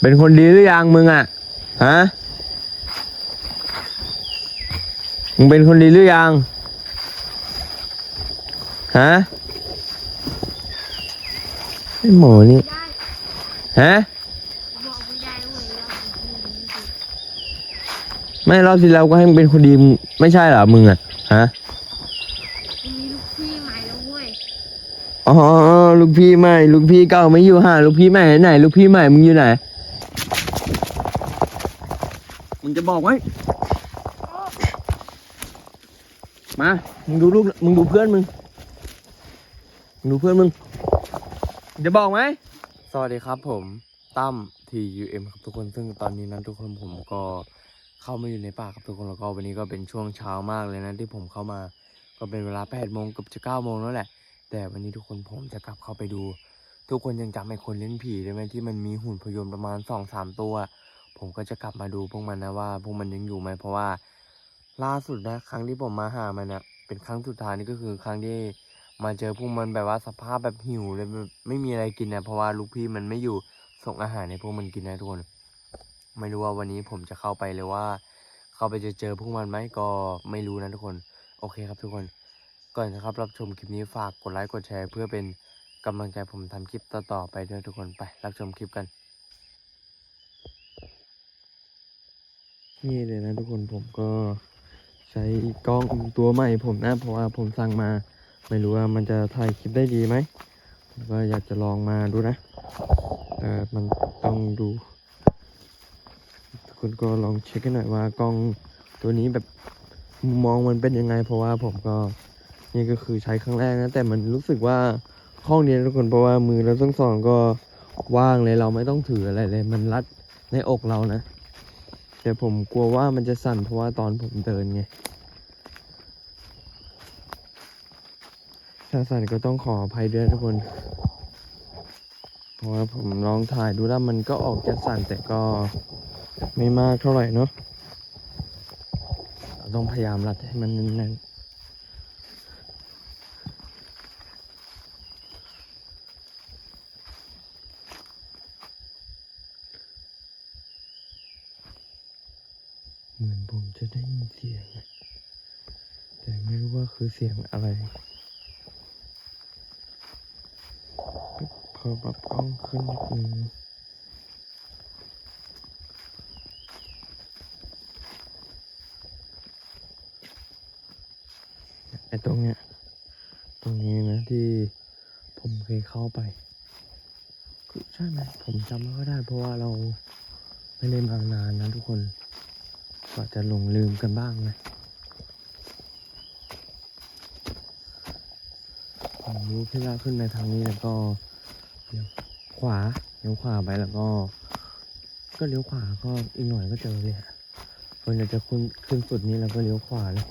เป็นคนดีหรือยังมึงอะฮะมึงเป็นคนดีหรือยังฮะไอ้หมอนี่ได้ฮะบอกไม่ได้เว้ยเราเป็นคนดีไม่รอบที่แล้วก็ให้มึงเป็นคนดีมึงไม่ใช่เหรอมึงอะฮะมีลูกพี่ใหม่แล้วเว้ยอ๋อลูกพี่ใหม่ ลูกพี่เก่าไม่อยู่ห่าลูกพี่ใหม่ไหนลูกพี่ใหม่มึงอยู่ไหน มึงจะบอกไว้ มา มึงดูลูก มึงดูเพื่อนมึง มึงดูเพื่อนมึง จะบอกไหม สวัสดีครับผมตั้ม TUM ครับทุกคน ซึ่งตอนนี้นั้นทุกคนผมก็เข้ามาอยู่ในป่าครับทุกคน แล้วก็วันนี้ก็เป็นช่วงเช้ามากเลยนะที่ผมเข้ามา ก็เป็นเวลา8โมงเกับจะ9โมงแล้วแหละ แต่วันนี้ทุกคนผมจะกลับเข้าไปดู ทุกคนยังจำไอ้คนเล่นผีได้ไหมที่มันมีหุ่นพยนต์ประมาณสองสามตัว ผมก็จะกลับมาดูพวกมันนะว่าพวกมันยังอยู่ไหมเพราะว่าล่าสุดนะ ครั้งที่ผมมาหามันนะเป็นครั้งสุดท้ายนี่ก็คือครั้งที่มาเจอพวกมันแบบว่าสภาพแบบหิวเลยแบบไม่มีอะไรกินนะเพราะว่าลูกพี่มันไม่อยู่ส่งอาหารให้พวกมันกินนะทุกคนไม่รู้ว่าวันนี้ผมจะเข้าไปเลยว่า เข้าไปจะเจอพวกมันไหมก็ไม่รู้นะทุกคนโอเคครับทุกคน ก่อนนะครับรับชมคลิปนี้ฝากกดไลค์กดแชร์ เพื่อเป็นกำลังใจผมทำคลิปต่อๆไปด้วยทุกคนไป รับชมคลิปกัน นี่เลยนะทุกคนผมก็ใช้กล้องตัวใหม่ผมนะ เพราะว่าผมสั่งมา ไม่รู้ว่ามันจะถ่ายคลิปได้ดีไหมผมก็อยากจะลองมาดูนะแต่มันต้องดูทุกคนก็ลองเช็คกันหน่อยว่ากล้องตัวนี้แบบมองมันเป็นยังไง เพราะว่าผมก็นี่ก็คือใช้ครั้งแรกนะแต่มันรู้สึกว่าห้องนี้นะทุกคนเพราะว่ามือเราทั้งสองก็ว่างเลยเราไม่ต้องถืออะไรเลย มันรัดในอกเรานะ แต่ผมกลัวว่ามันจะสั่นเพราะว่าตอนผมเดินไง ถ้าสั่นก็ต้องขออภัยด้วยทุกคน เพราะว่าผมลองถ่ายดูแล้วมันก็ออกจะสั่นแต่ก็ไม่มากเท่าไหร่เนาะ ต้องพยายามรัดให้มันแน่นๆเหมือนผมจะได้ยินเสียงอะแต่ไม่รู้ว่า คือเสียงอะไรเพอปรับกล้องขึ้นนิดนึงไอ้ตรงเนี้ย ตรงนี้นะที่ผมเคยเข้าไปคือใช่ไหมผมจำไม่ค่อยได้เพราะว่าเราไม่ได้มานานนะทุกคนก็จะหลงลืมกันบ้างนะ ผมรู้แค่ว่าขึ้นในทางนี้แล้วก็เลี้ยวขวาเลี้ยวขวาไปแล้วก็ ก็เลี้ยวขวาก็อีกหน่อยก็เจอเลยฮะคนอยาจะขึ้นขึ้นสุดนี้แล้วก็เลี้ยวขวาเลย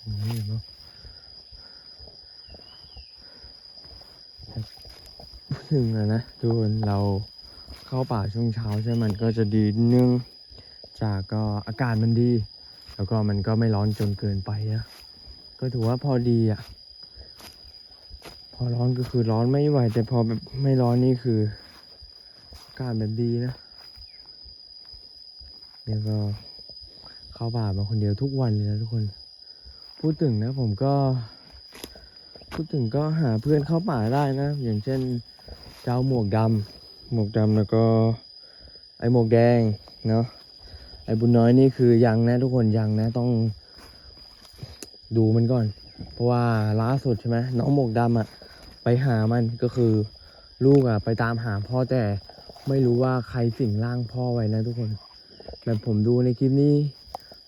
ตรงนี้เนาะ ถึงอะนะทุกคนเราเข้าป่าช่วงเช้าใช่ไหมมันก็จะดีนิดนึงจากก็อากาศมันดี แล้วก็มันก็ไม่ร้อนจนเกินไปนะก็ถือว่าพอดีอะ พอร้อนก็คือร้อนไม่ไหว แต่พอแบบไม่ร้อนนี่คืออากาศแบบดีนะเนี่ยก็เข้าป่ามาคนเดียวทุกวันเลยนะทุกคน พูดถึงนะผมก็ พูดถึงก็หาเพื่อนเข้าป่าได้นะ อย่างเช่น เจ้าหมวกดำหมวกดำแล้วก็ไอหมวกแดงเนาะไอบุญน้อยนี่คือยังนะทุกคนยังนะต้องดูมันก่อน เพราะว่าล่าสุดใช่ไหมน้องหมวกดำอะไปหามันก็คือลูกอะไปตามหาพ่อแต่ไม่รู้ว่าใครสิงร่างพ่อไว้นะทุกคนแบบผมดูในคลิปนี้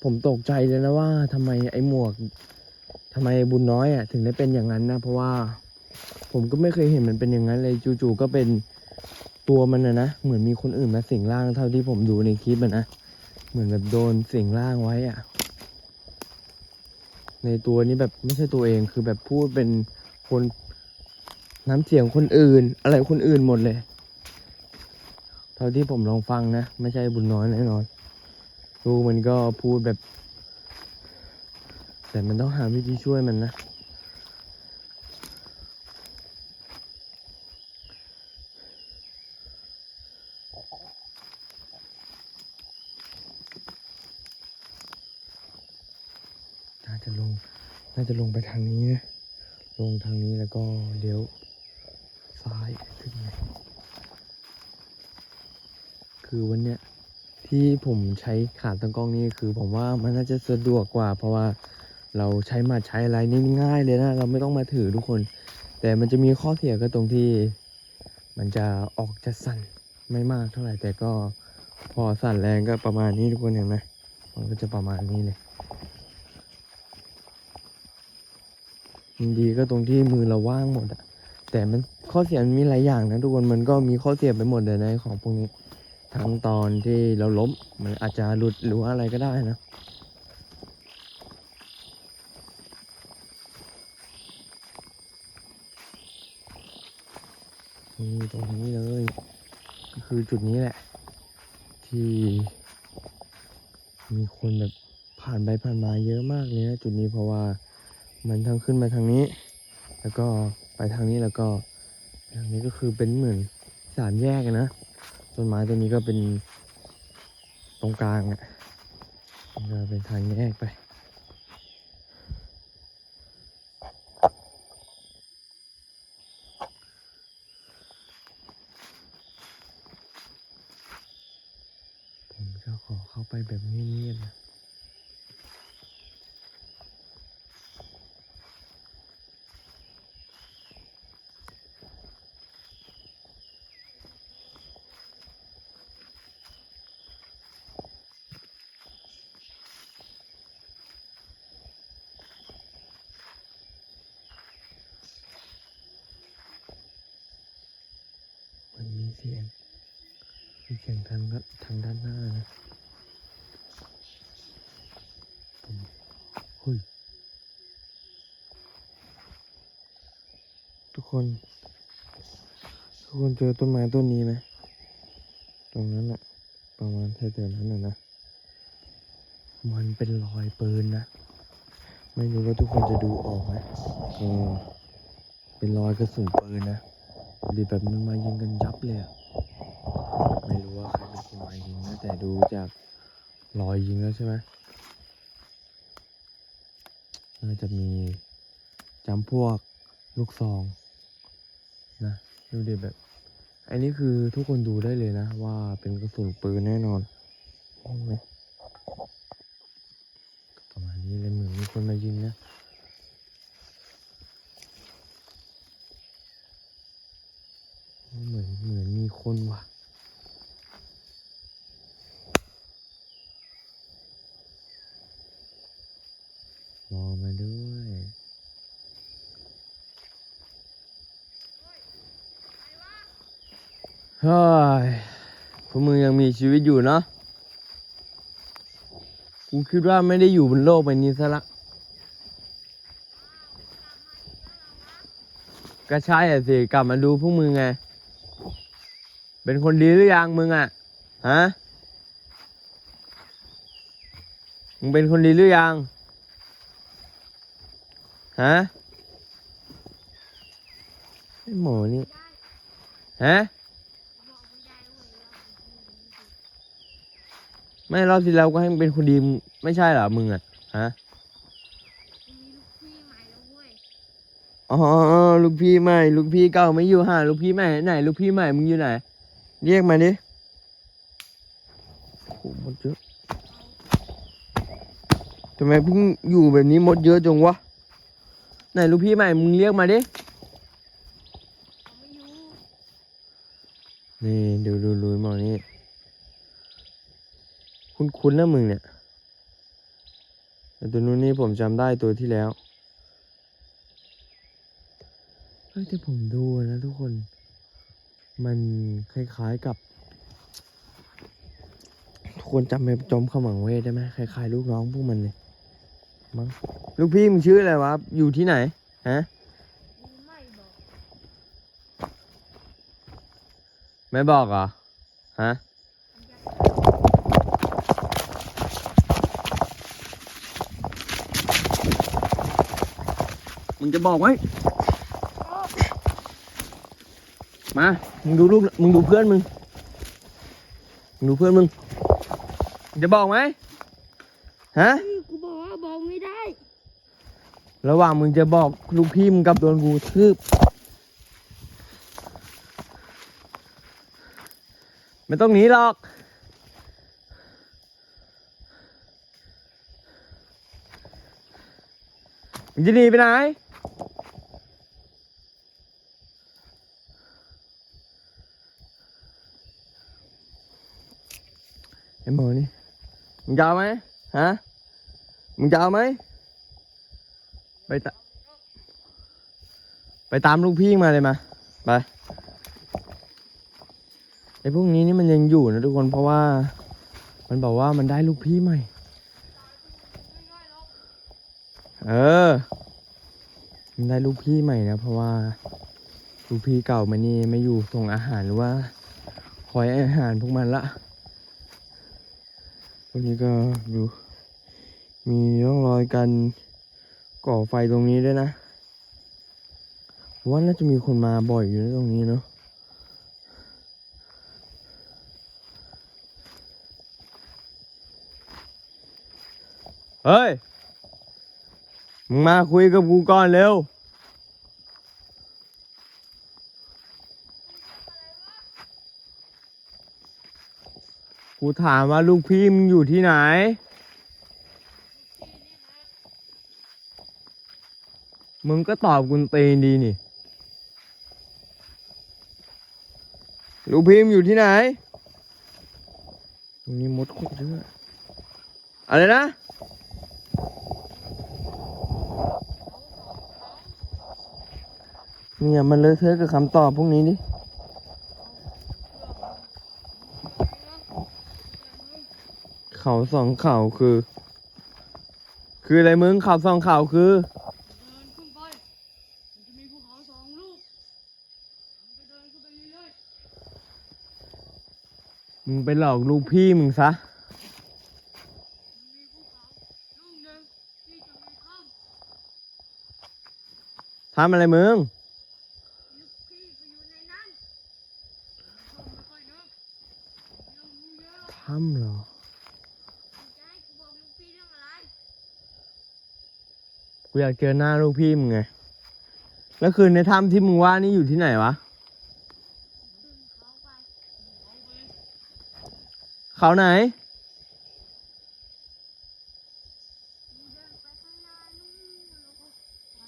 ผมตกใจเลยนะว่าทำไมไอหมวกทำไมบุญน้อยอะถึงได้เป็นอย่างนั้นนะ เพราะว่า ผมก็ไม่เคยเห็นมันเป็นอย่างนั้นเลยจู่ๆก็เป็นตัวมันนะนะเหมือนมีคนอื่นมาสิงร่างเท่าที่ผมดูในคลิปนะเหมือนแบบโดนสิงร่างไว้อะในตัวนี้แบบไม่ใช่ตัวเองคือแบบพูดเป็นคนน้ำเสียงคนอื่น อะไรคนอื่นหมดเลย เท่าที่ผมลองฟังนะไม่ใช่บุญน้อยแน่นอนดูมันก็พูดแบบ แต่มันต้องหาวิธีช่วยมันนะะลงไปทางนี้นะ ลงทางนี้แล้วก็เลี้ยวซ้ายขึ้นมาคือวันเนี้ยที่ผมใช้ขาตั้งกล้องนี่คือผมว่ามันน่าจะสะดวกกว่า เพราะว่าเราใช้มาใช้อะไรนี่ง่ายเลยนะ เราไม่ต้องมาถือทุกคน แต่มันจะมีข้อเสียก็ตรงที่ มันจะออกจะสั่นไม่มากเท่าไหร่แต่ก็พอสั่นแรงก็ประมาณนี้ทุกคนเห็นไหมมันก็จะประมาณนี้เลยันดีก็ตรงที่มือเราว่างหมดอะแต่มันข้อเสียมันมีหลายอย่างนะทุกคนมันก็มีข้อเสียไปหมดเลยในของพวกนี้ทั้งตอนที่เราล้มมันอาจจะหลุดหรือว่าอะไรก็ได้นะนี่ตรงนี้เลย ก็คือจุดนี้แหละ ที่ มีคนแบบผ่านไปผ่านมาเยอะมากเลยนะจุดนี้เพราะว่า มันทางขึ้นมาทางนี้ แล้วก็ไปทางนี้แล้วก็ทางนี้ก็คือเป็นเหมือนสามแยกนะต้นไม้ตัวนี้ก็เป็นตรงกลางอะจะเป็นทางแยกไปผมจะขอเข้าไปแบบเงียบๆนะ ทุกคน ทุกคนเจอต้นไม้ต้นนี้ไหมตรงนั้นแอะประมาณแถวๆนั้นนะนะ มันเป็นรอยปืนนะ ไม่รู้ว่าทุกคนจะดูออกไหมเออเป็นรอยกระสุนปืนนะดีแบบมันมายิงกันยับเลยอะไม่รู้ว่าใครเป็นคนมายิงนะแต่ดูจากรอยยิงแล้วใช่ไหม ก็จะมีจำพวกลูกซองนะดูดิแบบ อันนี้คือทุกคนดูได้เลยนะ ว่าเป็นกระสุนปืนแน่นอนเห็นไหมประมาณนี้เลยเหมือนมีคนมายิงนะเหมือนเหมือนมีคนว่ะ เฮ้ยพวกมึงยังมีชีวิตอยู่เนาะกูคิดว่าไม่ได้อยู่บนโลกใบนี้ซะละ ก็ใช่อะสิ กลับมาดูพวกมึงไง เป็นคนดีหรือยังมึงอะฮะ มึงเป็นคนดีหรือยัง ฮะไอหมอนี่ ฮะ ไม่รอบที่แล้วก็ให้เป็นคนดีไม่ใช่เหรอมึงอะฮะอ๋อลูกพี่ใหม่ลูกพี่เก่าไม่อยู่ห่าลูกพี่ใหม่ไหนลูกพี่ใหม่มึงอยู่ไหน เรียกมาดิโหมดเยอะทำไมเพิ่งอยู่แบบนี้มดเยอะจังวะไหนลูกพี่ใหม่มึงเรียกมาดินี่ดูดูดูมองนี่ คุ้นๆนะมึงเนี่ยแต่ตัวนู้นนี่ผมจำได้ตัวที่แล้วเฮ้ยแต่ผมดูนะทุกคน มันคล้ายๆกับ ทุกคนจำไป็นจมขมังเวทได้ไหมคล้ายๆลูกน้องพวกมันเลยมั้งลูกพี่มึงชื่ออะไรวะ อยู่ที่ไหน ฮะไม่บอกเหรอ ฮะ มา มึงดูลูก มึงดูเพื่อนมึง มึงดูเพื่อนมึงมึงจะบอกไหมฮะ กูบอกว่าบอกไม่ได้ ระหว่างมึงจะบอกลูกพี่มึงกับโดนกูทืบ ไม่ต้องหนีหรอก มึงจะหนีไปไหน ไอ้หมอนี่มึงจะเอาไหมฮะมึงจะเอาไหมไปตะไปตามลูกพี่มาเลยมาไปไอ้พวกนี้นี่มันยังอยู่นะทุกคนเพราะว่า มันบอกว่ามันได้ลูกพี่ใหม่ เออ มันได้ลูกพี่ใหม่นะเพราะว่าลูกพี่เก่ามันนี่ไม่อยู่ส่งอาหารหรือว่าคอยอาหารพวกมันละ พวกนี้ก็ดูมีร่องรอยการก่อไฟตรงนี้ด้วยนะว่าน่าจะมีคนมาบ่อยอยู่นะตรงนี้เนาะเฮ้ย มึงมาคุยกับกูก่อนเร็ว กูถามว่าลูกพี่มึงอยู่ที่ไหน มึงก็ตอบกุนตีนดีนี่ ลูกพิมพ์อยู่ที่ไหน ตรงนี้มดโคตรเยอะอะไรนะเนี่ยมันเลอะเทอะกับคำตอบพวกนี้ดิ เขาสองเขาคือ คืออะไรมึงเขาสองเขาคือ เดินขึ้นไป มันจะมีภูเขาสองลูกมันจะเดินขึ้นไปเรื่อยมึงไปหลอกลูกพี่มึงซะ ๆมันมีภูเขาลูกหนึ่งที่จะมีถ้ทำอะไรมึงำลูกพี่ไปอยู่ในนั้นผมไม่ค่อยนึกเรื่องรู้เยอะหรอก ทำเหรอ มึงจะให้กูบอกลูกพี่เรื่องอะไร กูอยากเจอหน้าลูกพี่มึงไง แล้วคืนในถ้ำที่มึงว่านี่อยู่ที่ไหนวะ เขาไปเขาไหนไหน้านู่นแล้วก็ไป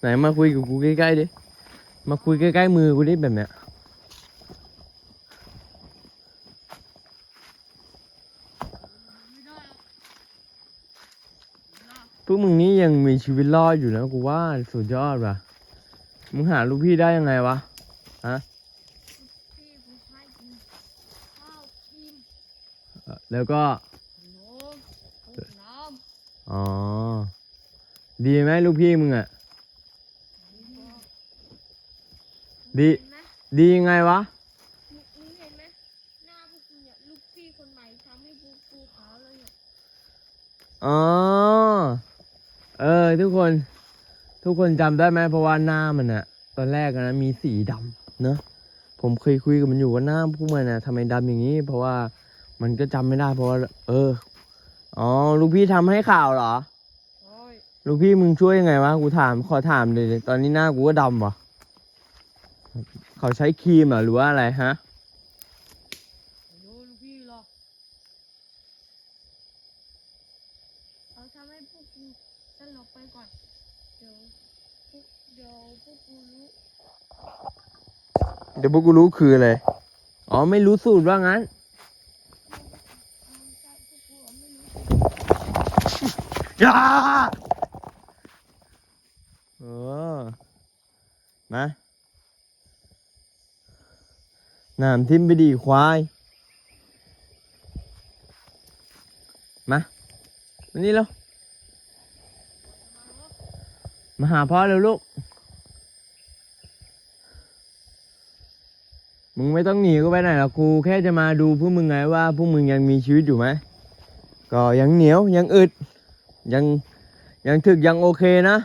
ไหนมาคุยกับกูใกล้ๆดิ มาคุยใกล้ๆมือกูดิแบบเนี้ย ไม่ได้หรอกนะ พวกมึงนี่ ยังมีชีวิตรอดอยู่นะกูว่าสุดยอดว่ะ มึงหาลูกพี่ได้ยังไงวะพี่ผมให้กินข้าวกินเอ่อแล้วก็ขนมพวกน้ำอ๋อ ดีไหมลูกพี่มึงอะดีเห็นไหมดียังไงวะมึงมึงเห็นไหมหน้าพวกกูเนี่ยลูกพี่คนใหม่ทำให้กูกูขาวเลยเนี่ยอ๋อ เออทุกคน ทุกคนจำได้ไหมเพราะว่าหน้ามันอะตอนแรกนะมีสีดำเนอะผมเคยคุยกับมันอยู่ว่าหน้าพวกมันอะทำไมดำอย่างนี้ เพราะว่ามันก็จำไม่ได้ เพราะว่าเอออ๋อลูกพี่ทำให้ข่าวเหรอลูกพี่มึงช่วยยังไงวะกูถามขอถามเลยตอนนี้หน้ากูก็ดำวะเขาใช้ครีมหรอหรือว่าอะไรฮะ ไม่รู้ลูกพี่หรอกเขาทำให้พวกกูสลบไปก่อน เดี๋ยวพวกเดี๋ยวพวกกูรู้ เดี๋ยวพวกกูรู้คืออะไร อ๋อ ไม่รู้สูตรว่างั้นเอาใจพวกกูไม่รู้อย่าเออมาน้ำทิมไปดีควาย มามานี่แล้ว มาหาพ่อเร็วลูก มึงไม่ต้องหนีกูไปไหนหรอกกูแค่จะมาดูพวกมึงไงว่าพวกมึงยังมีชีวิตอยู่ไหมก็ยังเหนียวยังอึดยังยังถึกยังโอเคนะ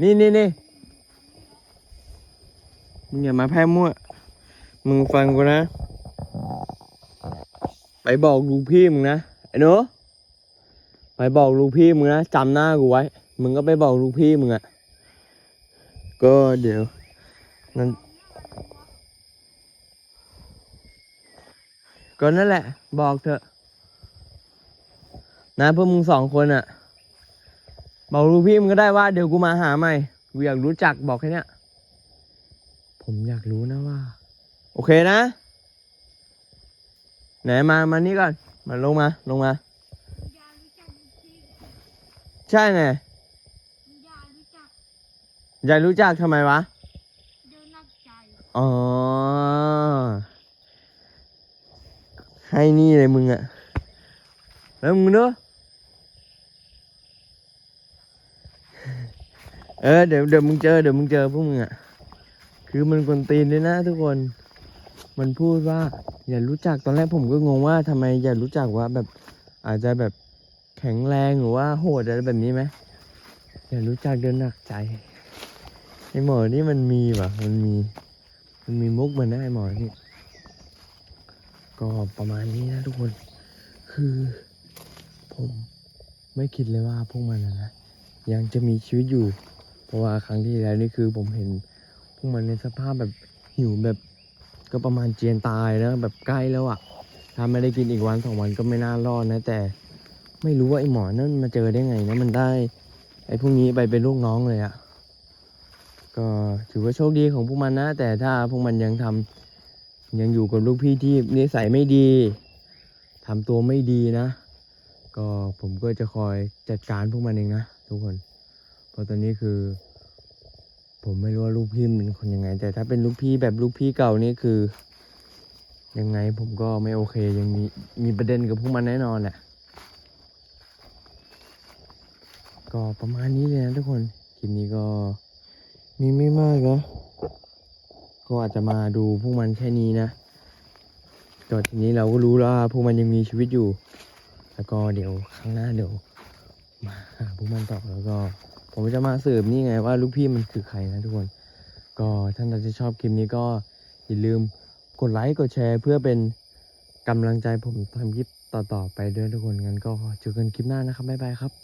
นี่นี่นี่มึงอย่ามาแพ้มั่ว มึงฟังกูนะ ไปบอกลูกพี่มึงนะไอ้หนู ไปบอกลูกพี่มึงนะจำหน้ากูไว้ มึงก็ไปบอกลูกพี่มึงอะก็เดี๋ยวนั่นก็นั่นแหละ บอกเถอะ นะพวกมึงสองคนอะบอกลูกพี่มึงก็ได้ว่าเดี๋ยวกูมาหาใหม่กูอยากรู้จักบอกแค่เนี้ยผมอยากรู้นะว่า โอเคนะ ไหนมามานี่ก่อน มาลงมาลงมา อย่ารู้จักลูกพี่ ใช่ไงอย่ารู้จักอยากรู้จักทำไมวะเดินนักใจอ๋อให้นี่เลยมึงอะแล้วมึงเนอะเออเดี๋ยวเดี๋ยวมึงเจอเดี๋ยวมึงเจอพวกมึงอะคือมันกวนตีนด้วยนะทุกคน มันพูดว่า อย่ารู้จักตอนแรกผมก็งงว่าทำไมอย่ารู้จักว่าแบบอาจจะแบบ ข็งแรงหรือว่าโหดอะไรแบบนี้ไหมอย่ารู้จักเดินหนักใจไอหมอนี่มันมีวะมันมี มันมีมุกมันนะไอหมอนี่ก็ประมาณนี้นะทุกคน คือ ผมไม่คิดเลยว่าพวกมันนะนะยังจะมีชีวิตอยู่ เพราะว่าครั้งที่แล้วนี่คือผมเห็นพวกมันในสภาพแบบหิวแบบก็ประมาณเจียนตายนะแบบใกล้แล้วอะ่ะถ้าไม่ได้กินอีกวันสองวันก็ไม่น่ารอดนะแต่ ไม่รู้ว่าไอหมอนั่นมาเจอได้ไงนะมันได้ ไอพวกนี้ไปเป็นลูกน้องเลยอะ่ะ ก็ถือว่าโชคดีของพวกมันนะ แต่ถ้าพวกมันยังทำยังอยู่กับลูกพี่ที่นิสัยไม่ดีทำตัวไม่ดีนะ ก็ผมก็จะคอยจัดการพวกมันเองนะทุกคน เพราะตอนนี้คือ ผมไม่รู้ว่าลูกพี่เป็นคนยังไง แต่ถ้าเป็นลูกพี่แบบลูกพี่เก่านี่คือยังไงผมก็ไม่โอเคยังมีมีประเด็นกับพวกมันแน่นอนแหละ ก็ประมาณนี้เลยนะทุกคนคลิปนี้ก็มีไม่มากนะก็อาจจะมาดูพวกมันแค่นี้นะก็ทีนี้เราก็รู้แล้วว่าพวกมันยังมีชีวิตอยู่ แล้วก็เดี๋ยวข้งหน้าเดี๋ยวมาหาพวกมันต่อแล้วก็ ผมจะมาสืบนี่ไงว่าลูกพี่มันคือใครนะทุกคน ก็ท่านใดที่ชอบคลิปนี้ก็อย่าลืมกดไลค์กดแชร์ เพื่อเป็นกำลังใจผมทำคลิปต่อๆไปด้วยทุกคนงั้นก็เจอกันคลิปหน้านะครับบ๊ายบายครับ